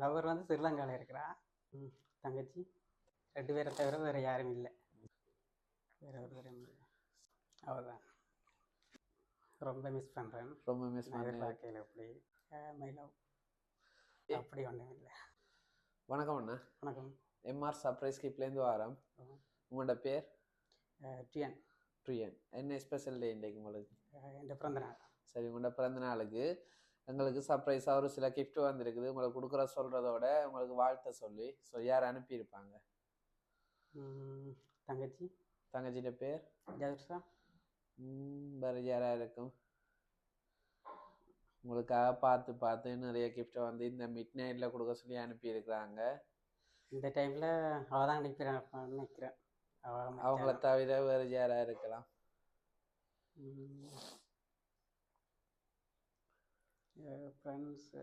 Lower வந்து ஸ்ரீலங்காவில் இருக்கிறா. ம் தங்கச்சி. ரெண்டு பேரை தவிர வேறு யாரும் இல்லை. வேற ஒருத்தரும் இல்லை. அவதான் ரொம்ப மிஸ் பண்ணுறேன் ரொம்ப மிஸ் பண்ணேன் எதிர்பார்க்கையில் அப்படி. மை லவ் அப்படி ஒன்றும் இல்லை. வணக்கம் அண்ணா. வணக்கம். எம்ஆர் சர்ப்ரைஸ் கிப்லேருந்து வாரம் உங்களோட பேர்? டிஎன் பிரியன் என்ன ஸ்பெஷல் டே இன்றைக்கு உங்களுக்கு? என் பிறந்த நாள். சரி உங்களோட பிறந்த நாளுக்கு. எங்களுக்கு சர்ப்ரைஸாக ஒரு சில gift வந்திருக்குது. உங்களுக்கு கொடுக்குற சொல்கிறதோட உங்களுக்கு வாழ்த்த சொல்லி ஸோ யார் அனுப்பியிருப்பாங்க? தங்கச்சி. தங்கச்சிட்ட பேர்? ஜாதுர்ஷா ம், வேறு யாராக இருக்கும்? உங்களுக்காக பார்த்து பார்த்து நிறைய கிஃப்ட்டை வந்து இந்த மிட் நைட்டில் கொடுக்க சொல்லி அனுப்பியிருக்கிறாங்க. இந்த டைமில் அவள் தான் நினைக்கிறேன். நினைக்கிறேன் அவங்கள தவிர வேறு யாராக இருக்கலாம். ஃப்ரெண்ட்ஸு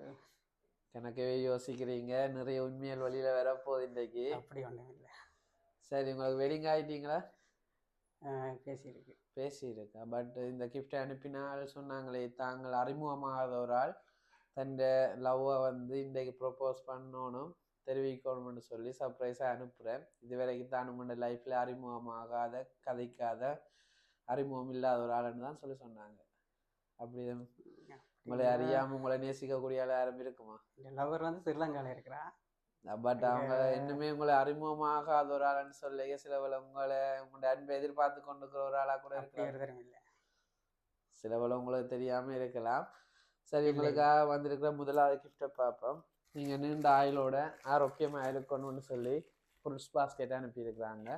கணக்கவே யோசிக்கிறீங்க. நிறைய உண்மையல் வழியில் வர போகுது இன்றைக்கு. அப்படி ஒன்றும் இல்லை. சரி உங்களுக்கு வெட்டிங் ஆகிட்டீங்களா பேசியிருக்கு. பேசியிருக்கா. பட் இந்த கிஃப்டை அனுப்பினால் சொன்னாங்களே தாங்கள் அறிமுகமாகாத ஒரு ஆள் தன் லவ்வை வந்து இன்றைக்கு ப்ரொப்போஸ் பண்ணணும் தெரிவிக்கணும்னு சொல்லி சர்ப்ரைஸாக அனுப்புகிறேன் இது வரைக்கும் தான் உங்களோட லைஃப்பில் அறிமுகமாகாத கதைக்காத அறிமுகம் இல்லாத ஒரு ஆளுன்னு தான் சொல்லி சொன்னாங்க. அப்படி உங்களை அறியாமல் உங்களை நேசிக்கக்கூடிய ஆள் யாரும் இருக்குமா? லவர் வந்து ஸ்ரீலங்காவில் இருக்கிறா. பட் அவங்க இன்னுமே உங்களை அறிமுகமாகாத ஒரு ஆளுன்னு சொல்லி சிலவள உங்களை உங்களோட அன்பை எதிர்பார்த்து கொண்டு இருக்கிற ஒரு ஆளாக கூட இல்லை. சிலவள உங்களுக்கு தெரியாம இருக்கலாம். சரி உங்களுக்காக வந்திருக்கிற முதலாவது கிஃப்டை பார்ப்போம். நீங்க நீண்ட ஆயுளோட ஆரோக்கியமாக இருக்கணும்னு சொல்லி ஃப்ரூட்ஸ் பாஸ்கெட் அனுப்பியிருக்கிறாங்க.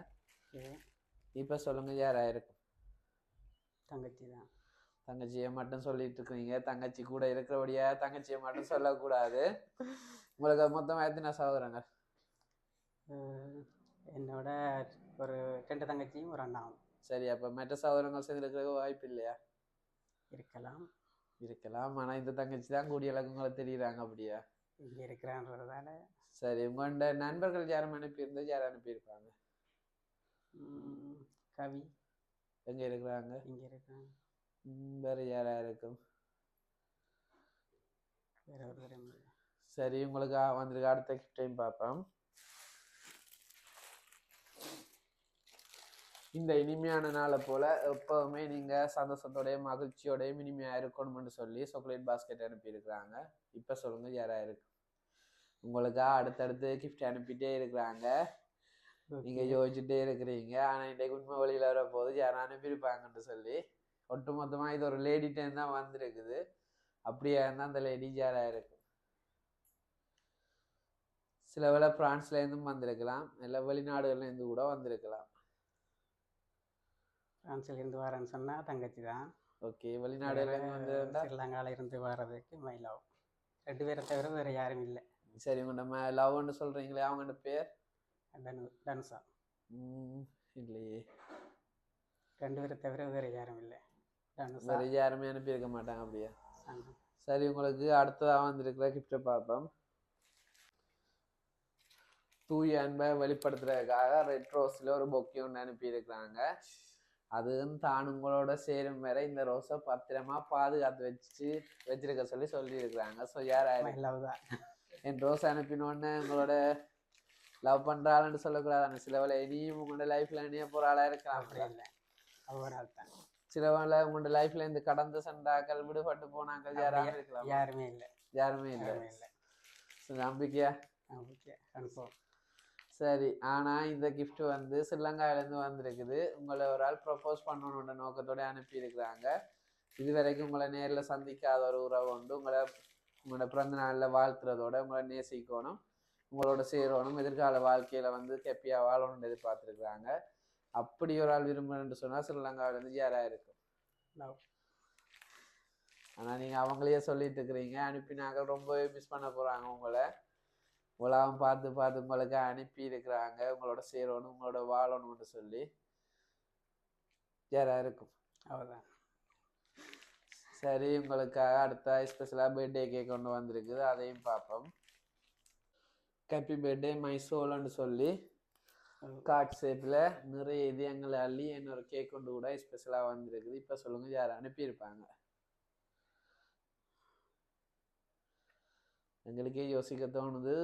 இப்போ சொல்லுங்க யாரா இருக்கும்? தங்கச்சி தான். தங்கச்சியை மட்டும் சொல்லிட்டு இருக்கீங்க தங்கச்சி கூட இருக்கிறபடியா தங்கச்சியை மட்டும் சொல்லக்கூடாது. உங்களுக்கு மொத்தமாக எத்தனை சகோதரங்க என்னோட ஒரு ரெண்டு தங்கச்சியும் ஒரு அண்ணாவும். சரி அப்போ மற்ற சகோதரங்கள் சேர்ந்துருக்க வாய்ப்பு இல்லையா? இருக்கலாம். இருக்கலாம். ஆனால் இந்த தங்கச்சி தான் கூடிய அளவுக்கு உங்களுக்கு தெரியுறாங்க அப்படியா? இங்கே இருக்கிறான்றதால சரி உங்களோட நண்பர்கள் யாரும் அனுப்பியிருந்தா யார் அனுப்பியிருப்பாங்க? கவி. எங்கே இருக்கிறாங்க? இங்கே இருக்கிறாங்க. வேற யாரா இருக்கும்? சரி உங்களுக்கு வந்திருக்க. அடுத்த கிஃப்டையும் பார்ப்போம். இந்த இனிமையான நாளை போல எப்பவுமே நீங்க சந்தோஷத்தோடயும் மகிழ்ச்சியோடயும் இனிமையா இருக்கணும்னு சொல்லி சாக்லேட் பாஸ்கெட் அனுப்பியிருக்கிறாங்க. இப்ப சொல்லுங்க யாரா இருக்கு? உங்களுக்கா அடுத்தடுத்து கிஃப்ட் அனுப்பிட்டே இருக்கிறாங்க. நீங்க யோசிச்சுட்டே இருக்கிறீங்க. ஆனா இன்றைக்கு உண்மை வழியில வர போது யாரும் அனுப்பியிருப்பாங்கன்னு சொல்லி. ஒட்டுமொத்தமா இது ஒரு லேடி டைம் தான் வந்திருக்குது. அப்படியா இருந்தா அந்த லேடி யாரா இருக்கு. சில வேளை பிரான்ஸ்ல இருந்தும் வந்திருக்கலாம். இல்லை வெளிநாடுகள்ல இருந்து கூட வந்திருக்கலாம். பிரான்சில் இருந்து வரேன்னு சொன்னால் தங்கச்சி தான். ஓகே வெளிநாடுகள்ல இருந்து வந்திருந்தா? ஸ்ரீலங்காவில் இருந்து வர்றதுக்கு மை லவ் ரெண்டு பேரை தவிர வேறு யாரும் இல்லை. சரி நம்ம லவ்னு சொல்றீங்களே அவங்களோட பேர்? தனு தனுஷா. இல்லையே. ரெண்டு பேரை தவிர வேறு யாரும் இல்லை. வேற யாருமே அனுப்பியிருக்க மாட்டாங்க அப்படியா? சரி உங்களுக்கு அடுத்ததா வந்திருக்கிற கிஃப்ட்டை பார்ப்போம். தூய அன்பை வெளிப்படுத்துறதுக்காக ரெட் ரோஸ்ல ஒரு பொக்கே ஒன்று அனுப்பியிருக்கிறாங்க. அதுவும் தான் உங்களோட சேரும் வரை இந்த ரோஸை பத்திரமா பாதுகாத்து வச்சு வச்சிருக்க சொல்லி சொல்லியிருக்கிறாங்க. ஸோ யார் லவ் தான். என் ரோஸ் அனுப்பினோடனே உங்களோட லவ் பண்றாள்னு சொல்லக்கூடாது சிலவளை இனியும் உங்களோட லைஃப்ல இனிய போற ஆளா இருக்கலாம். அப்படி இல்லை. அவ ஒரு ஆள் தான் சிலவளை உங்களோட லைஃப்ல இந்த கடந்த சண்டாக்கள் விடுபட்டு போனாக்கள் யாராவது இருக்கலாம்? யாருமே இல்லை. யாருமே இல்லை. இல்லை. நம்பிக்கையா? ஓகே கன்ஃபார்ம் சரி ஆனா இந்த gift வந்து ஸ்ரீலங்காவில இருந்து வந்திருக்குது. உங்களை ஒரு ஆள் ப்ரப்போஸ் பண்ணணுன்ற நோக்கத்தோட அனுப்பி இருக்கிறாங்க இது வரைக்கும் உங்களை நேர்ல சந்திக்காத ஒரு உறவு உண்டு. உங்களை உங்களோட பிறந்த நாள்ல வாழ்த்துறதோட உங்களை நேசிக்கணும். உங்களோட சேரணும். எதிர்கால வாழ்க்கையில வந்து கெப்பியா வாழணும்னு எதிர்பார்த்துருக்குறாங்க. அப்படி ஒரு ஆள் விரும்புறேன்னு சொன்னா ஸ்ரீலங்காவில இருந்து யாரா இருக்கும். லவ் ஆனா நீங்க அவங்களையே சொல்லிட்டு இருக்கிறீங்க. அனுப்பினாங்க ரொம்பவே மிஸ் பண்ண போறாங்க உங்களை. உலகம் பார்த்து பார்த்து உங்களுக்கு அனுப்பி இருக்கிறாங்க. உங்களோட சேரணும் உங்களோட வாழணும்னு சொல்லி யாரா இருக்கும். அவதான் சரி உங்களுக்காக அடுத்த ஸ்பெஷலாக பர்த்டே கேக் கொண்டு வந்திருக்குது. அதையும் பார்ப்போம். ஹாப்பி பர்த்டே மை சோல்னு சொல்லி கார்ட் ஷேப்பில் நிறைய இதயங்களை அள்ளி இன்னொரு கேக் கொண்டு கூட ஸ்பெஷலாக வந்திருக்குது. இப்போ சொல்லுங்கள் யார் அனுப்பியிருப்பாங்க? எங்களுக்கே யோசிக்க தோணுது.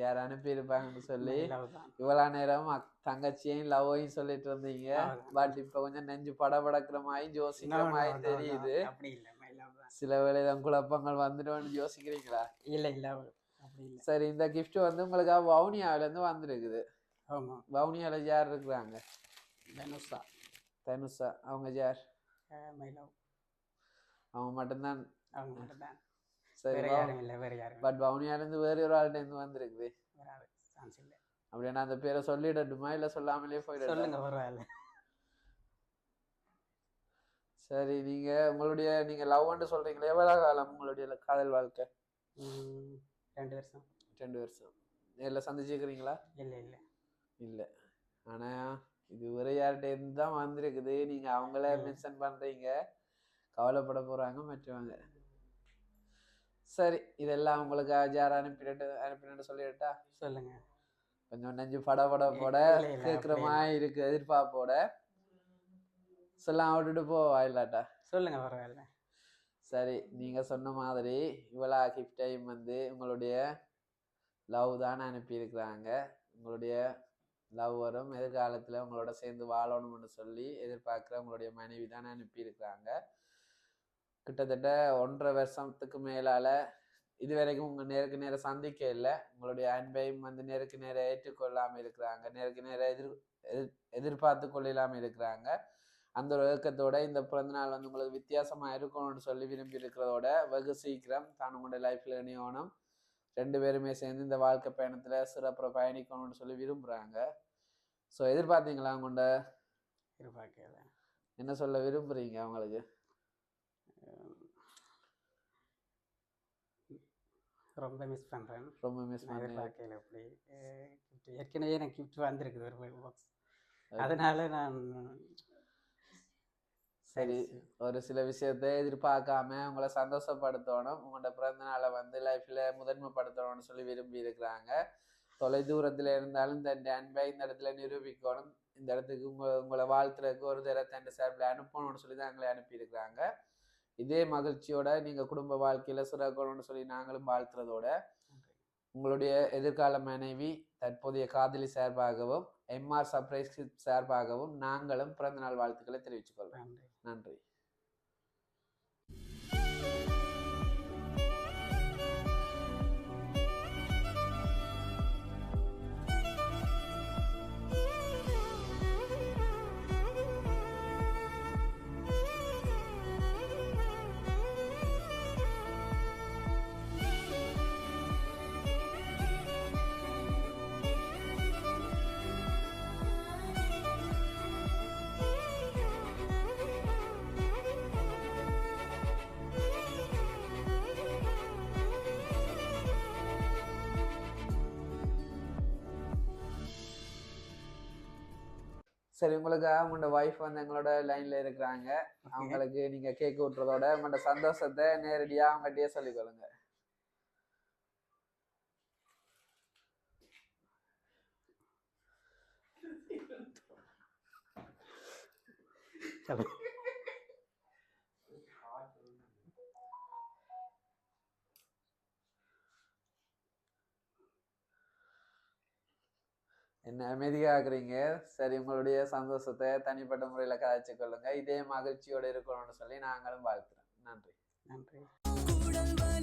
யார் அனுப்பியிருப்பாங்கன்னு சொல்லி. லவ் தான் இவ்வளோ நேரம் தங்கச்சியையும் லவ்வையும் சொல்லிட்டு இருந்தீங்க. பட் இப்போ கொஞ்சம் நெஞ்சு படபடக்கிற மாதிரி யோசிக்கிற மாதிரி. தெரியுது. சில வேளை தான் குழப்பங்கள் வந்துடும்னு யோசிக்கிறீங்களா? இல்லை இல்லை சரி இந்த gift வந்து உங்களுக்கு வவுனியாவில இருந்து வந்திருக்குது. ஆமாம் வவுனியால யார் இருக்கிறாங்க? தனுஷா. தனுஷா. அவங்க யார்? மை லவ் அவங்க மட்டும்தான். அவங்க மட்டும்தான். சரி வேற யாரும் இல்லை வேற யாரும் பட் வவுனியால இருந்து வேற ஒரு ஆள்கிட்ட இருந்து வந்திருக்குது. வராது சான்ஸ் இல்லை. அப்படின்னா அந்த பேரை சொல்லிடட்டுமா? இல்ல சொல்லாமலே போயிடட்டுமா? சொல்லுங்க பரவாயில்ல சரி நீங்க உங்களுடைய நீங்க லவ்ன்னு சொல்றீங்களே எவ்வளவு காலம் உங்களுடைய காதல் வாழ்க்கை? ரெண்டு வருஷம். ரெண்டு வருஷம். நேரில் சந்திச்சுக்கிறீங்களா இல்லை இல்லை. இல்லை. ஆனா இது யார்கிட்ட இருந்து தான் வந்திருக்குது. நீங்க அவங்கள. மென்ஷன் பண்றீங்க. கவலைப்பட போறாங்க மற்றவங்க சரி இதெல்லாம் உங்களுக்கு யார் அனுப்பிட்டு அனுப்பிட்டு சொல்லிட்டா சொல்லுங்க. கொஞ்சம் நெஞ்சு பட பட போட மாதிரி இருக்கு எதிர்பார்ப்போட. சொல்லாம் விட்டுட்டு போ இல்லாட்டா சொல்லுங்க பரவாயில்ல. சரி நீங்க சொன்ன மாதிரி இவ்வளோ கிஃப்டையும் வந்து உங்களுடைய லவ் தான் அனுப்பியிருக்கிறாங்க. உங்களுடைய லவ் வரும் எதிர்காலத்தில் உங்களோட சேர்ந்து வாழணும்னு சொல்லி எதிர்பார்க்குற உங்களுடைய மனைவி தானே அனுப்பியிருக்கிறாங்க. கிட்டத்தட்ட ஒன்றரை வருஷத்துக்கு மேலால் இது வரைக்கும் உங்கள் நேருக்கு நேர சந்திக்க இல்லை. உங்களுடைய அன்பையும் வந்து நேருக்கு நேர ஏற்றுக்கொள்ளாமல் இருக்கிறாங்க. நேருக்கு நேர எதிர் எதிர் எதிர்பார்த்து கொள்ளாமல் இருக்கிறாங்க. அந்த ஒரு இயக்கத்தோட இந்த பிறந்தநாள் வந்து உங்களுக்கு வித்தியாசமாக இருக்கணும்னு சொல்லி விரும்பி இருக்கிறதோட வெகு சீக்கிரம் தான் உங்களுடைய லைஃப்பில் இணையணும். ரெண்டு பேருமே சேர்ந்து இந்த வாழ்க்கை பயணத்தில் சிறப்புற பயணிக்கணும்னு சொல்லி விரும்புகிறாங்க ஸோ எதிர்பார்த்தீங்களா உங்கள்கிட்ட எதிர்பார்க்கல. என்ன சொல்ல விரும்புகிறீங்க அவங்களுக்கு? ரொம்ப மிஸ் பண்ணுறேன் ரொம்ப மிஸ் எதிர்பார்க்கல அப்படி. கிஃப்ட் ஏற்கனவே எனக்கு கிஃப்ட் வந்திருக்குது ஒரு பாக்ஸ் அதனால நான் சரி ஒரு சில விஷயத்தை எதிர்பார்க்காம உங்களை சந்தோஷப்படுத்தணும். உங்களோட பிறந்த நாளை வந்து லைஃப்ல முதன்மைப்படுத்தணும்னு சொல்லி விரும்பி இருக்கிறாங்க. தொலை தூரத்துல இருந்தாலும் தன் அன்பை இந்த இடத்துல நிரூபிக்கணும். இந்த இடத்துக்கு உங்க உங்களை வாழ்த்துறதுக்கு ஒரு தடவை தன் சார்பில் அனுப்பணும்னு சொல்லி தான் எங்களை அனுப்பியிருக்கிறாங்க. இதே மகிழ்ச்சியோட நீங்க குடும்ப வாழ்க்கையில சிறக்கணும்னு சொல்லி நாங்களும் வாழ்த்துறதோட உங்களுடைய எதிர்கால மனைவி தற்போதைய காதலி சார்பாகவும் எம்ஆர் சர்ப்ரைஸ் சார்பாகவும் நாங்களும் பிறந்தநாள் வாழ்த்துக்களை தெரிவித்துக் கொள்வோம் நன்றி. சரி உங்களுக்கு உங்களோட ஒய்ஃப் வந்து எங்களோட லைன்ல இருக்கிறாங்க. அவங்களுக்கு நீங்க கேக் விட்டுறதோட உங்களோட சந்தோஷத்தை நேரடியா அவங்ககிட்டயே சொல்லிக் கொள்ளுங்க. என்ன அமைதியாக்குறீங்க சரி உங்களுடைய சந்தோஷத்தை தனிப்பட்ட முறையில் கதைச்சு கொள்ளுங்க. இதே மகிழ்ச்சியோட இருக்கணும்னு சொல்லி நாங்களும் வாழ்த்துறோம். நன்றி. நன்றி.